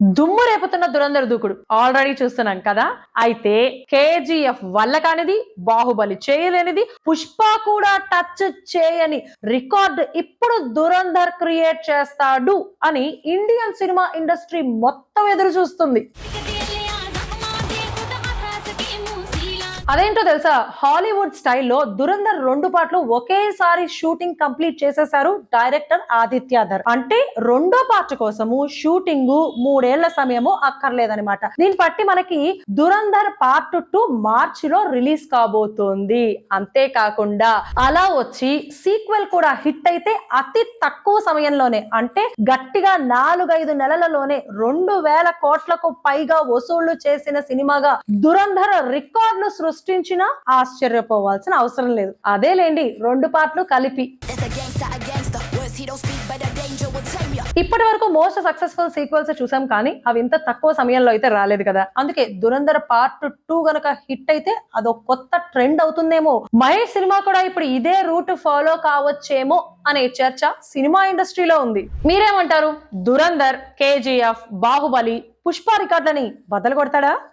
దుమ్ము రేపుతున్న దురంధర దూకుడు. ఆల్రెడీ చూస్తున్నాం కదా? అయితే కేజీఎఫ్ వల్ల కానిది బాహుబలి చేయలేనిది పుష్ప కూడా టచ్ చేయని రికార్డ్ ఇప్పుడు దురంధర్ క్రియేట్ చేస్తాడు అని ఇండియన్ సినిమా ఇండస్ట్రీ మొత్తం ఎదురు చూస్తుంది. అదేంటో తెలుసా? హాలీవుడ్ స్టైల్లో దురంధర్ రెండు పాటలు ఒకేసారి షూటింగ్ కంప్లీట్ చేసేశారు డైరెక్టర్ ఆదిత్యాధర్. అంటే రెండో పార్ట్ కోసము షూటింగ్ మూడేళ్ళ సమయము అక్కర్లేదనమాట దీన్ని బట్టి మనకి దురంధర్ పార్ట్ టూ మార్చిలో రిలీజ్ కాబోతోంది. అంతేకాకుండా అలా వచ్చి సీక్వెల్ కూడా హిట్ అయితే అతి తక్కువ సమయంలోనే అంటే గట్టిగా నాలుగైదు నెలలలోనే రెండు వేల కోట్లకు పైగా వసూళ్ళు చేసిన సినిమాగా దురంధర రికార్డులు సృష్టించినా ఆశ్చర్యపోవాల్సిన అవసరం లేదు. అదేలేండి రెండు పాటలు కలిపి. ఇప్పటి వరకు మోస్ట్ సక్సెస్ఫుల్ సీక్వెల్స్ చూసాం కానీ అవి ఇంత తక్కువ సమయంలో అయితే రాలేదు కదా. అందుకే దురంధర్ పార్ట్ టూ గనక హిట్ అయితే అదో కొత్త ట్రెండ్ అవుతుందేమో. మహేష్ సినిమా కూడా ఇప్పుడు ఇదే రూట్ ఫాలో కావచ్చేమో అనే చర్చ సినిమా ఇండస్ట్రీలో ఉంది. మీరేమంటారు? దురంధర్ కేజీఎఫ్ బాహుబలి పుష్ప రికార్డులని బదలు కొడతాడా?